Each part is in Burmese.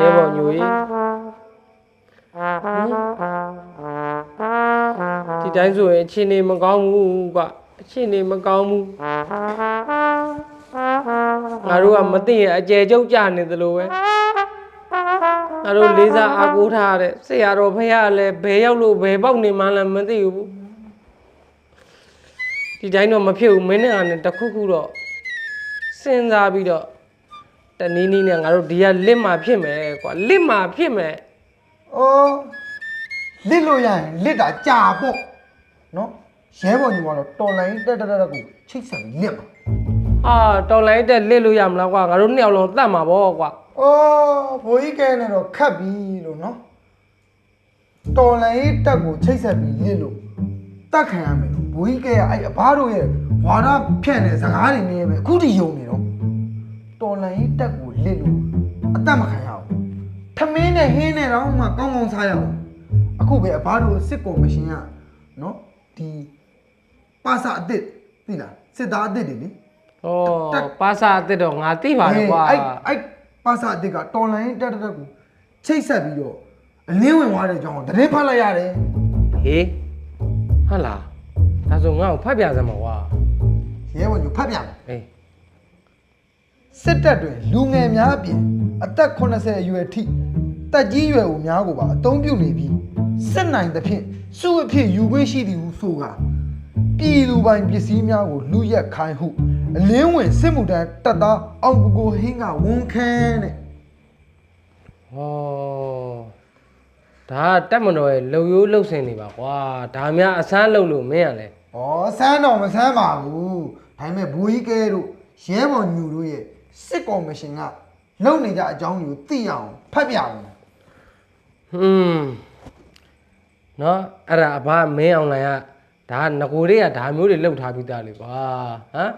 ရဲဘော်ညိုကြီးဒီတိုင်းဆိုရင်အခြေအနေမကောင်းဘူးကွအခြေအနေမကောင်းဘူးငါတို့ကမသိရင်အကျယ်ကျုပ်ကြနေသလိုပဲငါတို့လေးစားအားကိုးထားတဲ့ဆရာတော်ဖះလည်းဘယ်ရောက်လို့ဘယ်ပေါက်နေမှန်းလည်းမသိဘူးဒီတိုင်းတော့မဖြစ်ဘူးမင်းနဲ့ကလည်းတစ်ခုခုတော့စဉ်းစားပြီးတော့ တနည်းနည်းနဲ့ငါတို့ဒီကလစ်မှာဖြစ်မယ်ကွာလစ်မှာဖြစ်မယ်။အော်လစ်လို့ရရင်လစ်တာကြာပေါ့နော်ရဲဘော်ညီမတော့တော်လိုင်းတက်တက်တက်ကိုချိတ်ဆက်ပြီးလစ်ပါအာတော်လိုင်းတက်လစ်လို့ရမလားကွာငါတို့နှစ်ယောက်လုံးတတ်မှာပေါ့ကွာ။အော်ဘိုးကြီးကဲနေတော့ခတ်ပြီလို့နော်တော်လိုင်းတက်ကိုချိတ်ဆက်ပြီးလစ်လို့တတ်ခံရမယ်လို့ဘိုးကြီးကဲကအဲ့အဘတို့ရဲ့ဝါဒဖြန့်တဲ့စကားတွေနဲ့ပဲအခုထိယုံနေတော့ တော်လိုင်းတက်ကိုလစ်လို့အတတ်မခံရဘူးထမင်းနဲ့ဟင်းနဲ့တော့မှကောင်းကောင်းစားရအောင်အခုပဲအဘတို့စစ်ကော်မရှင်ကနော်ဒီပါစာအစ်စ်သိလားစစ်သားအစ်စ်တွေလေဩပါစာအစ်စ်တော့ငါသိပါတယ်ကွာအဲ့အဲ့ပါစာအစ်စ်ကတော်လိုင်းတက်တက်တက်ကိုချိတ်ဆက်ပြီးတော့အလင်းဝင်သွားတဲ့အကြောင်းကိုသတင်းဖတ်လိုက်ရတယ်ဟေးဟာလားဒါဆိုငါ့ကိုဖတ်ပြစမ်းပါကွာရဲဘော်ညဖတ်ပြမယ်အေး စစ်တပ်တွင်လူငယ်များအပြင်အသက်80အရွယ်ထိတက်ကြီးရွယ်ဦးများကိုပါအသုံးပြုနေပြီးစစ်နိုင်သဖြင့်စုအဖြစ်ယူခွင့်ရှိသည်ဟုဆိုကာပြည်သူပိုင်ပစ္စည်းများကိုလူရက်ခိုင်းဟုအလင်းဝင်စစ်မှုထမ်းတပ်သားအောင်ကိုကိုဟင်းကဝန်ခံတဲ့ဟောဒါကတက်မတော်ရဲ့လုံရိုးလှုပ်စင်နေပါကွာဒါများအစမ်းလှုပ်လို့မင်းရလဲ။ဩဆန်းတော်မဆန်းပါဘူး။ဒါပေမဲ့ဘူကြီးကဲတို့ရဲဘော်ညူတို့ရဲ့ စစ်ကော်မရှင်ကလုံနေကြအကြောင်းကိုသိအောင်ဖတ်ပြအောင်ဟွန်းနော်အဲ့ဒါအဘမင်းအောင်လိုင်ကဒါငကိုတွေကဒါမျိုးတွေလှုပ်ထားပြီးသားလေကွာဟမ်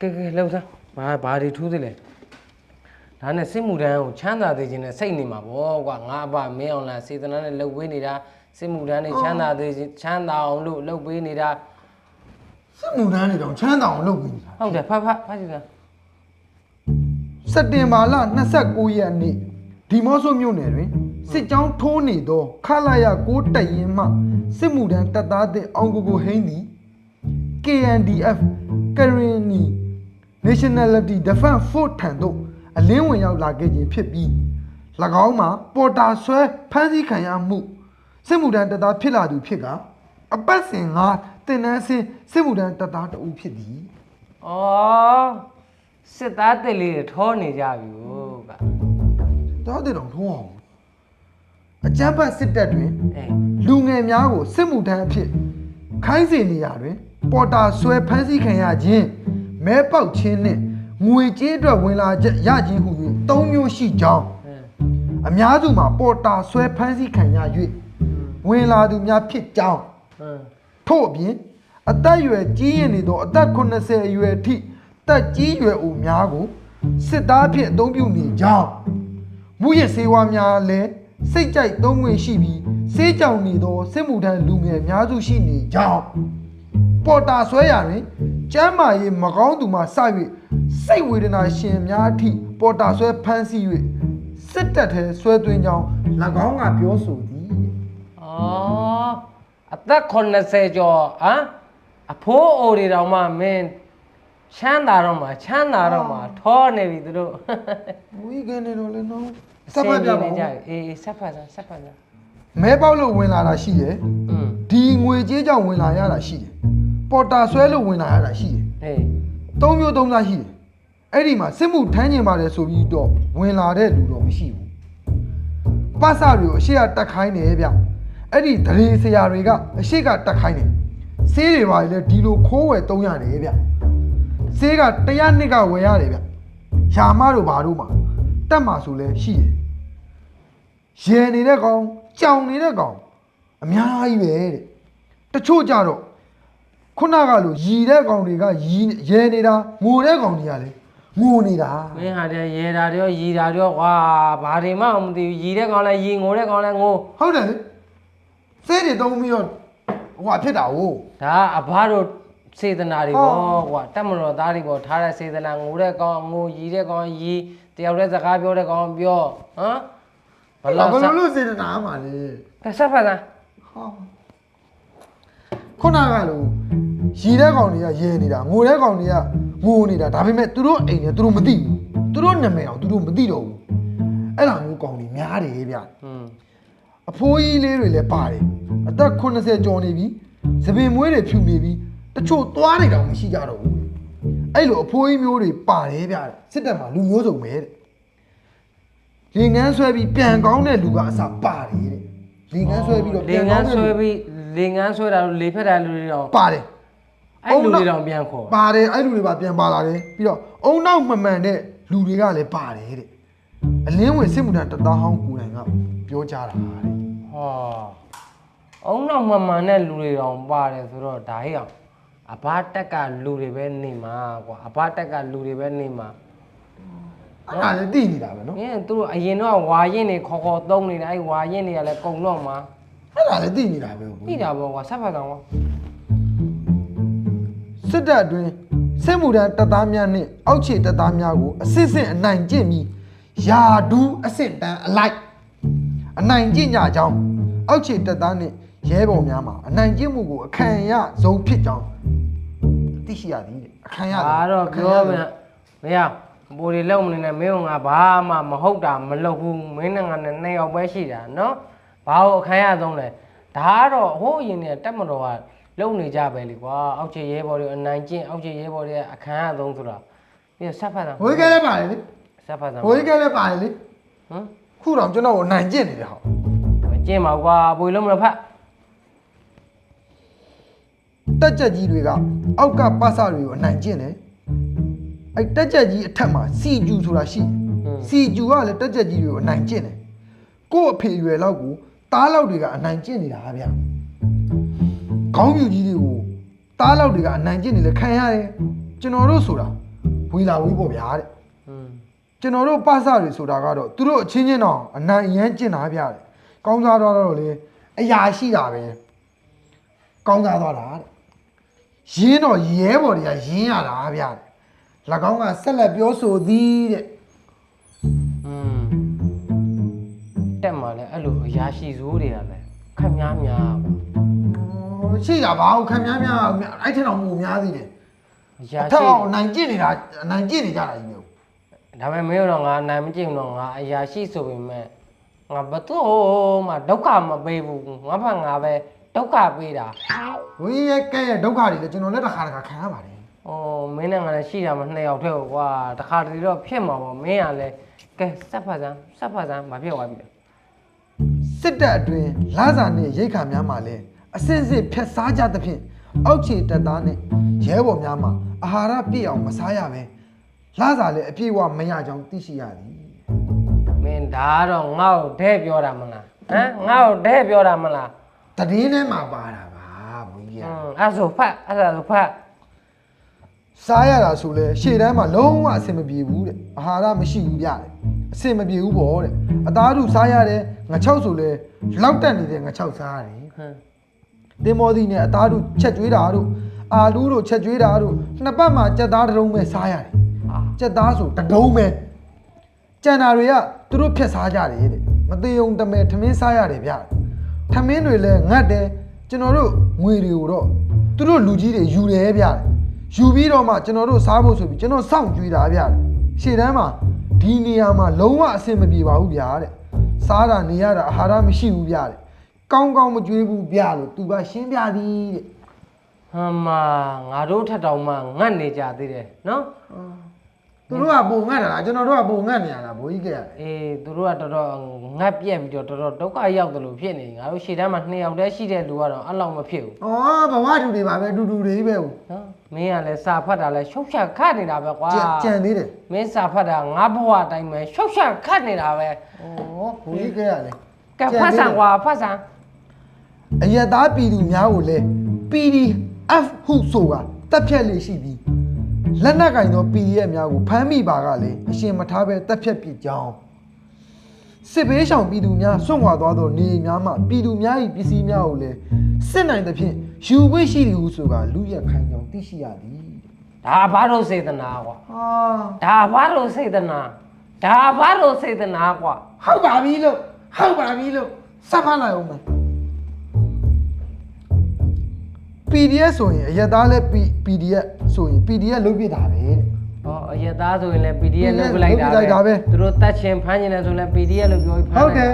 ကဲကဲလှုပ်စမ်းဘာဘာတွေထူးသေးလဲဒါနဲ့စစ်မှုတန်းကိုချမ်းသာသေးခြင်းနဲ့စိတ်နေမှာပေါ့ကွာငါအဘမင်းအောင်လိုင်စေတနာနဲ့လှုပ်ဝေးနေတာစစ်မှုတန်းတွေချမ်းသာသေးခြင်းချမ်းသာအောင်လို့လှုပ်ပေးနေတာစစ်မှုထမ်းတွေတောင်ချမ်းသာအောင်လုပ်ပြီးနေတာဟုတ်တယ်ဖတ်ဖတ်ဖတ်ကြည့်စမ်းစ က်တင်ဘာလ29ရက်နေ့ဒီမော့ဆိုမြို့နယ်တွင်စစ်ကြောင်းထိုးနေသောခလာရ6တပ်ရင်းမှစစ်မှုထမ်းတပ်သားတဲ့အောင်ကိုကိုဟိန်းသည် KNDF Karenni Nationality Defense Force ထံသို့အလင်းဝင်ရောက်လာခဲ့ခြင်းဖြစ်ပြီး၎င်းမှာပေါ်တာဆွဲဖမ်းဆီးခံရမှုစစ်မှုထမ်းတပ်သားဖြစ်လာသူဖြစ်ကအပတ်စဉ်ငါတင်နန်းစင်စစ်မှုထမ်းတပ်သားတဦးဖြစ်သည်ဩ စစ်သားတက်လေးတွေထောနေကြပြီဟုတ်ကတောတဲ့တော်ထုံးအောင်အကြမ်းဖက်စစ်တပ်တွင်အေးလူငယ်များကိုစစ်မှုထမ်းအဖြစ်ခိုင်းစေနေရာတွင် ပေါ်တာဆွဲဖမ်းဆီးခံရခြင်းမဲပေါက်ခြင်းနှင့်ငွေကြေးအတွက်ဝင်လာချက်ရခြင်းဟု၍သုံးမျိုးရှိကြောင်းအင်းအများစုမှာပေါ်တာဆွဲဖမ်းဆီးခံရ၍ဝင်လာသူများဖြစ်ကြောင်းအင်းထို့အပြင်အသက်အရွယ်ကြီးရင်နေသောအသက်80အရွယ်အထိ တက်ကြီးရွယ်ဦးများကိုစစ်သားအဖြစ်အသုံးပြုနေကြောင်းမူရစ်စေဝါများလည်းစိတ်ကြိုက်သုံးဝင်ရှိပြီးစေးကြောင်နေသောစစ်မှုထမ်းလူငယ်အများစုရှိနေကြောင်းပေါ်တာဆွဲရာတွင်ကျမ်းမာရေးမကောင်းသူမှစ၍စိတ်ဝေဒနာရှင်များအထိပေါ်တာဆွဲဖမ်းဆီး၍စစ်တပ်ထဲဆွဲသွင်းကြောင်း၎င်းကပြောဆိုသည်ဩအသက်80ကျော်ဟမ်အဖိုးအိုတွေတောင်မှမင်း ချမ်းသာတော့မှာချမ်းသာတော့မှာထောနေပြီသူတို့ဝီကနေတော့လည်းနော်စစပ်ဖတ်ပြပါနေဦးကြပြီအေးအေးဆက်ဖတ်စမ်းဆက်ဖတ်စမ်းမဲပေါက်လို့ဝင်လာတာရှိတယ်อืมဒီငွေကြေးကြောင့်ဝင်လာရတာရှိတယ်ပေါ်တာဆွဲလို့ဝင်လာရတာရှိတယ်အေးသုံးမျိုးသုံးစားရှိတယ်အဲ့ဒီမှာစစ်မှုထမ်းကျင်ပါတယ်ဆိုပြီးတော့ဝင်လာတဲ့လူတော့မရှိဘူးပတ်စတွေကိုအရှိကတက်ခိုင်းတယ်ဗျအဲ့ဒီဒရေဆရာတွေကအရှိကတက်ခိုင်းတယ်ဆေးတွေပါလေဒီလိုခိုးဝယ်သုံးရတယ်ဗျ ဆေးကတရားနှစ်ကဝယ်ရတယ်ဗျယာမတို့ဘာတို့မှာတက်မှာဆိုလဲရှိတယ်ရဲနေတဲ့ကောင်ကြောင်နေတဲ့ကောင်အများကြီးပဲတဲ့တချို့ကြတော့ခုနကလိုရီတဲ့ကောင်တွေကရီရဲနေတာငိုတဲ့ကောင်တွေကလည်းငိုနေတာမင်းဟာတဲ့ရေတာတွေရောရီတာတွေရောကွာဘာတွေမှမသိဘူးရီတဲ့ကောင်လဲရီငိုတဲ့ကောင်လဲငိုဟုတ်တယ်လေစေးတွေတုံးပြီးတော့ဟိုဟာဖြစ်တာဟုတ်ဒါကအဘတို့ စေတနာတွေပေါ့ကွာတက်မတော်သားတွေပေါ့ထားတဲ့စေတနာငိုတဲ့ကောင်ငိုရီတဲ့ကောင်ရီတယောက်တည်းစကားပြောတဲ့ကောင်ပြောဟမ်ဘဘာလောက်လို့ဆက်လို့စေတနာမှာလဲဆက်ဖတ်စမ်းဟာခုနကလို့ရီတဲ့ကောင်တွေကရဲနေတာငိုတဲ့ကောင်တွေကငိုနေတာဒါပေမဲ့သူတို့အိမ်နဲ့သူတို့မသိဘူးသူတို့နာမည်အောင်သူတို့မသိတော့ဘူးအဲ့လိုမျိုးကောင်တွေများတယ်ဗျอืมအဖိုးကြီးလေးတွေလည်းပါတယ်အသက်80ကျော်နေပြီသပင်မွေးတွေဖြူနေပြီ တချို့သွားနေတောင်မရှိကြတော့ဘူးအဲ့လိုအဖိုးကြီးမျိုးတွေပါတယ်ဗျစစ်တပ်မှာလူမျိုးစုံပဲတဲ့လေငန်းဆွဲပြီးပြန်ကောင်းတဲ့လူကအစားပါတယ်တဲ့လေငန်းဆွဲပြီးတော့လေပြန်ငကောန်းင်းတဲ့ဆွဲလူပြီးလေငန်းဆွဲတာလို့လေဖက်တာလူတွေတော့ပါတယ် အဲ့လူတွေတော့ပြန်ခေါ်ပါတယ်အဲ့လူတွေပါပြန်ပါလာတယ်ပြီးတော့အုံနောက်မမှန်တဲ့လူတွေကလည်းပါတယ်တဲ့အလင်းဝင်စစ်မှုထမ်းတပ်သားဟောင်းကိုယ်တိုင်ကပြောကြတာတဲ့ဟောအုံနောက်မမှန်တဲ့လူတွေတော့ပါတယ်ဆိုတော့ဒါဟိအောင် အဘတက်ကလူတွေပဲနေမှာကွာအဘတက်ကလူတွေပဲနေမှာအဲ့ဒါလည်းသိနေတာပဲနော်။နင်းသူတို့အရင်တော့ဝါရင်တွေခေါ်ခေါ်သုံးနေတာအဲ့ဝါရင်တွေကလည်းကုံတော့မှာအဲ့ဒါလည်းသိနေတာပဲ။ပြီးတာပေါ့ကွာဆက်ဖတ်ကောင်ကွာစစ်တပ်အတွင်းစစ်မှုထမ်းတပ်သားများနှင့်အောက်ခြေတပ်သားများကိုအစစ်စစ်အနိုင်ကျင့်ပြီးယာဒူးအစစ်တန်းအလိုက်အနိုင်ကျင့်ကြကြောင်းအောက်ခြေတပ်သားနှင့်ရဲဘော်များမှာအနိုင်ကျင့်မှုကိုအခံရဆုံးဖြစ်ကြောင်း သိရှိရသည်တဲ့အခမ်းရ။သည်ဒါတော့အခမ်းပြောရမသည်ယ်။မရဘူတွေလုံးမနေနဲ့မင်းကငါဘာမှမဟုတ်တာမလုပ်ဘူးမင်းနဲ့ငါနဲ့နှစ်ယောက်ပဲရှိတာနော်။ဘာလို့အခမ်းရဆုံးလဲ။ဒါကတော့ဟိုးအရင်ကတက်မတော်ကလုံနေကြပဲလေကွာ။အောက်ခြေရဲဘော်တွေအနိုင်ကျင့်အောက်ခြေရဲဘော်တွေအခမ်းရဆုံးဆိုတာပြီးတော့ဆက်ဖတ်တာဟိုကလည်းပါတယ်လေဆက်ဖတ်တာဟိုကလည်းပါတယ်လေဟမ်ခုတော့ကျွန်တော်ကိုနိုင်ကျင့်နေတယ်ဟောမကျင့်ပါဘူးကွာဘူလုံးမလို့ဖတ်တက်ကြက်ကြီးတွေက အောက်ကပတ်စတွေကိုအနိုင်ကျင့်တယ်အဲ့တက်ကြက်ကြီးအထက်မှာစီကျူဆိုတာရှိတယ်စီကျူကလည်းတက်ကြက်ကြီးတွေကိုအနိုင်ကျင့်တယ်ကို့အဖေရွယ်လောက်ကိုတားလောက်တွေကအနိုင်ကျင့်နေတာဗျခေါင်းပြူကြီးတွေကိုတားလောက်တွေကအနိုင်ကျင့်နေလဲခံရတယ်ကျွန်တော်တို့ဆိုတာဝီလာဝီပေါ့ဗျာတဲ့อืมကျွန်တော်တို့ပစတွေဆိုတာကတော့သူတို့အချင်းချင်းတော့အနိုင်အရမ်းကျင့်တာဗျတဲ့ကောင်းစားတော့တော့လေအရာရှိတာပဲကောင်းစားသွားတာတဲ့ ရင်းတော့ရဲဘော်တွေကရင်းရတာဗျတဲ့၎င်းကဆက်လက်ပြောဆိုသည်တဲ့อืมတက်မှာလဲအဲ့လိုအရာရှိဇိုးတွေကလည်းခက်များများကွာဟိုရှိတာဘာလို့ခံများများအဲ့ထက်တော့မူများသေးတယ်အရာအထက်ရှိအောင်အနိုင်ကျင့်နေတာအနိုင်ကျင့်နေကြတာကြီးမျိုးဒါပေမဲ့မင်းတို့တော့ငါနိုင်မကြည့်ဘူးတော့ငါအရာရှိဆိုပေမဲ့ငါဘသူ့မှဒုက္ခမပေးဘူးငါဖငါပဲ ဒုက္ခပေးတာဝင်းရဲ့ကဲရဲ့ဒုက္ခတွေလည်းကျွန်တော်လည်းတစ်ခါတစ်ခါခံရပါတယ်ဩမင်းနဲ့ငါလည်းရှိတာမနှစ်ယောက်တည်းကွာတခါတည်းတော့ဖြစ်မှာပေါ့မင်းကလည်းကဲစက်ဖတ်စမ်းစက်ဖတ်စမ်းမဖြစ်သွားပြီလေစစ်တပ်အတွင်းလာစာနဲ့ရိတ်ခါများမှာလည်းအစစ်စစ်ဖြတ်စားကြသဖြင့်အောက်ခြေတပ်သားနဲ့ရဲဘော်များမှာအာဟာရပြည့်အောင်မစားရပဲလာစာလည်းအပြည့်အဝမရကြောင်းသိရှိရသည်မင်းဒါတော့ငါ့ကိုဒဲပြောတာမလားဟမ်ငါ့ကိုဒဲပြောတာမလား တည်င်းထဲမှာပါတာပါဘုန်းကြီးอืကมအဲ့ဆိုဖတ်အဲ့ဒါဆိုဖတ်စားရတာဆိုလဲရှေ့တန်းမှာလုံးဝအဆင်မပြေဘူးတဲ့အာဟာရမရှိဘူးပြတယ်အဆင်မပြေဘူးပေါ့တဲ့အသားတို့စားရတယ်ငါချောက်ဆိုလဲလောက်တက်နေတဲ့ငါချောက်စားရတယ်ဟမ်တင်မောသီနဲ့အသားတို့ချက်ကျွေးတာတို့အာလူးတို့ချက်ကျွေးတာတို့နှစ်ပတ်မှာကြက်သားတစ်လုံးပဲစားရတယ်အာကြက်သားဆိုတစ်တုံးပဲကြံတာတွေကသူတို့ဖြတ်စားကြတယ်တဲ့မသေးုံတမဲထမင်းစားရတယ်ဗျ ထမင်းတွေလည်းငတ်တယ်ကျွန်တော်တို့ငွေတွေကိုတော့သူတို့လူကြီးတွေယူတယ်ဗျယူပြီးတော့မှကျွန်တော်တို့စားဖို့ဆိုပြီးကျွန်တော်စောင့်ကြွေးတာဗျရှေ့တန်းမှာဒီနေရာမှာလုံးဝအဆင်မပြေပါဘူးဗျတဲ့စားတာနေရတာအာဟာရမရှိဘူးဗျတဲ့ကောင်းကောင်းမကြွေးဘူးဗျလို့သူကရှင်းပြသည်တဲ့ဟမ်မာငါတို့ထက်တောင်မှငတ်နေကြသေးတယ်နော် သူတို့ကပုံငတ်တာလားကျွန်တော်တို့ကပုံငတ်နေရတာဘိုးကြီးကရတယ်အေးသူတို့ကတော်တော်ငတ်ပြက်ပြီးတော့တော်တော်ဒုက္ခရောက်တယ်လို့ဖြစ်နေငါတို့ရှေ့တန်းမှာနှစ်ယောက်တည်းရှိတဲ့လူကတော့အဲ့လောက်မဖြစ်ဘူး။အော်ဘဝတူတွေပါပဲတူတူတွေပဲဟိုနော်မင်းကလည်းစာဖတ်တာလည်းရှုပ်ရှက်ခတ်နေတာပဲကွာကြံကြံသေးတယ်မင်းစာဖတ်တာငါဘဝအတိုင်းပဲရှုပ်ရှက်ခတ်နေတာပဲ။အော်ဘိုးကြီးကရတယ်ကဲဖတ်ဆံကွာဖတ်ဆံအယက်သားပြည်သူများကိုလည်း PDF ဟုဆိုတာတက်ဖြတ်လေးရှိပြီး လက်နက်ကင်သော PDF များကိုဖမ်းမိပါကလည်းအရှင်မထားပဲတက်ဖြတ်ပြစ်ကြောင်းစစ်ဘေးရှောင်ပြည်သူများဆွန့်ခွာသွားသောနေအိမ်များမှပြည်သူများ၏ပစ္စည်းများကိုလည်းစစ်နိုင်သဖြင့်ယူဝိရှိသည်ဟုဆိုကလူရက်ခိုင်ကြောင်သိရှိရသည်ဒါဘာလို့စေတနာကွာဟာဒါဘာလို့စေတနာဒါဘာလို့စေတနာကွာဟုတ်ပါပြီလို့ဟုတ်ပါပြီလို့စပ်ဖတ်လိုက်အောင်မယ် PDF ဆိုရင်အရက်သားလဲ PDF ဆိုရင် PDF လုတ်ပြတာပဲတဲ့ ဟောအရသားဆိုရင်လည်း PDF လုပ်ပလိုက်တာလုပ်ပလိုက်တာပဲ သူတို့တတ်ချင်ဖမ်းချင်တယ်ဆိုရင်လည်း PDF လို့ပြောပြီးဖမ်းဟုတ်တယ်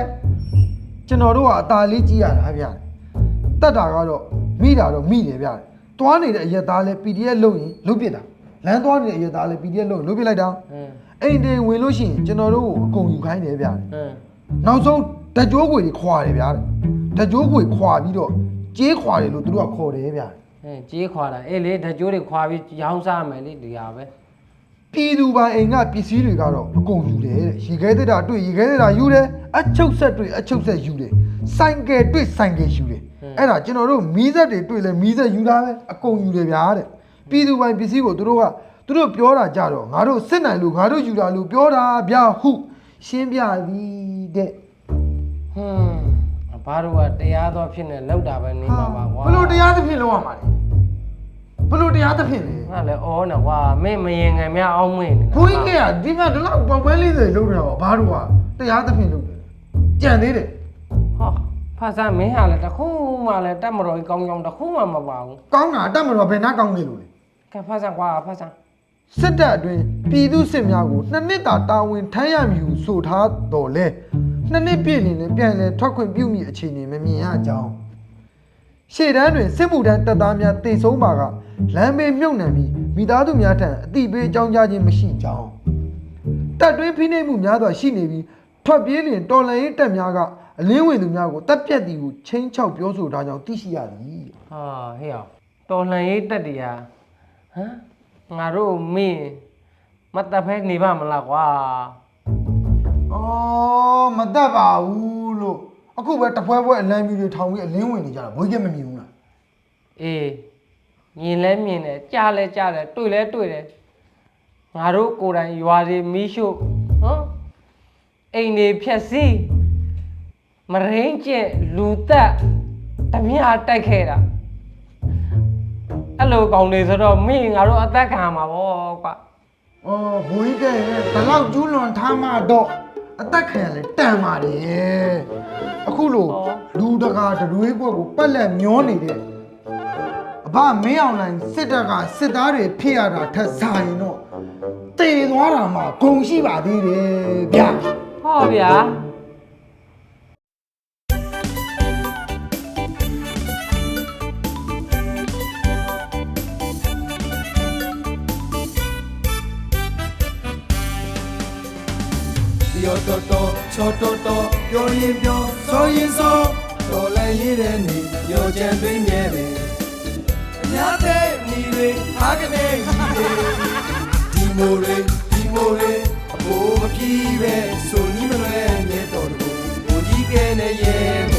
ကျွန်တော်တို့ကအตาလေးကြီးရတာဗျာတတ်တာကတော့မိတာတော့မိတယ်ဗျာတွားနေတဲ့အရက်သားလဲ PDF လုတ်ရင်လုတ်ပြတာလမ်းသွားနေတဲ့အရက်သားလဲ PDF လုတ်ရင်လုတ်ပြလိုက်တာဟင်းအိမ်တင်ဝင်လို့ရှိရင်ကျွန်တော်တို့ကိုအကုန်ယူခိုင်းတယ်ဗျာဟင်းနောက်ဆုံးဓာတ်ကြိုးခွေတွေခွာတယ်ဗျာဓာတ်ကြိုးခွေခွာပြီးတော့ကြေးခွာတယ်လို့သူတို့ကခေါ်တယ်ဗျာ ဟင်းကြေးခွာတာအေးလေဓာတ်ကြိုးတွေခွာပြီးရောင်းစားမယ်လေဒီဟာပဲပြည်သူပိုင်အိမ်ကပစ္စည်းတွေကတော့အကုန်ယူတယ်တဲ့ရေခဲတက်တာတွေ့ရေခဲတက်တာယူတယ်အချုပ်ဆက်တွေ့အချုပ်ဆက်ယူတယ်ဆိုင်ကယ်တွေ့ဆိုင်ကယ်ယူတယ်အဲ့ဒါကျွန်တော်တို့မီးစက်တွေတွေ့လဲမီးစက်ယူတာပဲအကုန်ယူတယ်ဗျာတဲ့ပြည်သူပိုင်ပစ္စည်းကိုသူတို့ကသူတို့ပြောတာကြတော့ငါတို့စစ်နိုင်လို့ငါတို့ယူတာလို့ပြောတာဗျာဟုရှင်းပြသည်တဲ့ဟင်း ဘာတို့ကတရားတော်ဖြစ်နေလောက်တာပဲနေမှာပါကွာဘလို့တရားသဖြင့်လောက်ရမှာလဲဘလို့တရားသဖြင့်လဲငါလည်းအော်နေကွာမင်းမရင်ငယ်များအောင်းမင်းနေတာဘိုးကြီးကဒီမှာဒီလောက်ပေါက်ပွဲလေးတွေလုပ်နေတာပါဘာလို့ကတရားသဖြင့်လုပ်တယ်ကြံသေးတယ်ဟောဖာစားမင်းဟာလည်းတစ်ခုမှလည်းတက်မတော်ကြီးကောင်းကောင်းတစ်ခုမှမပါဘူးကောင်းတာအတက်မတော်ဘယ်နှကောင်းနေလို့လဲကဲဖာစားကွာဖာစားစစ်တပ်အတွင်းပြည်သူစစ်များကိုနှစ်နှစ်တာတာဝန်ထမ်းရမည်ဟုဆိုထားတော်လဲ နှစ်နှစ်ပြည့်နေလည်းပြန်လဲထွက်ခွင့်ပြုမိအခြေအနေမမြင်ရကြောင်းရှေ့တန်းတွင်စစ်မှုထမ်းတပ်သားများတိတ်ဆုံးပါကလမ်းဘေးမြုပ်နှံပြီးမိသားစုများထံအတိပေးအကြောင်းကြားခြင်းမရှိကြောင်းတပ်တွင်းဖိနှိပ်မှုများစွာရှိနေပြီးထွက်ပြေးလျင်တော်လှန်ရေးတပ်များကအလင်းဝင်သူများကိုတပ်ပြတ်သည်ဟုချင်းချောက်ပြောဆိုထားကြောင်းသိရှိရသည်ဟာဟေ့အောင်တော်လှန်ရေးတက်တရားဟမ်ငါတို့မင်းမတ်တပ်ဖဲနေပါမလားကွာ အော်မတတ်ပါဘူးလို့အခုပဲတပွဲပွဲအလံမြူတွေထောင်ပြီးအလင်းဝင်နေကြတာဘိုးကြီးကမမြင်ဘူးလားအေးမြင်လဲမြင်တယ်ကြားလဲကြားတယ်တွေ့လဲတွေ့တယ်ငါတို့ကိုယ်တိုင်ရွာတွေမီးရှို့ဟမ်အိမ်တွေဖြက်စီးမရင်းကျက်လူတက်တမြတိုက်ခဲ့တာအဲ့လိုကောင်းနေဆိုတော့မင်းငါတို့အသက်ခံမှာပေါ့ကွာအော်ဘိုးကြီးကလည်းဘလောက်ကျူးလွန်ထားမှတော့ အသက်ခံရလဲတန်ပါတယ်အခုလို့လူတကာတရွေးကွက်ကိုပက်လက်မျောနေတဲ့အဘမင်းအောင်လိုင်းစစ်တပ်ကစစ်သားတွေဖြစ်ရတာထက်စာရင်တော့တည်သွားတာမှဂုံရှိပါသေးတယ်ဗျာဟောဗျာ တော်တော်ချောတော်တော်ပြောရင်ပြောဆိုရင်ဆိုတော်လည်းရည်တဲ့နေပြောချင်သွင်းမြဲတယ်အများတဲ့ညီတွေအားကနေကြီးတယ်ဒီမိုတွေဒီမိုတွေအဖို့မပြေးပဲဆိုနီးမလွဲမြဲတော်တကူဘိုးကြီးကဲနဲ့ရဲ့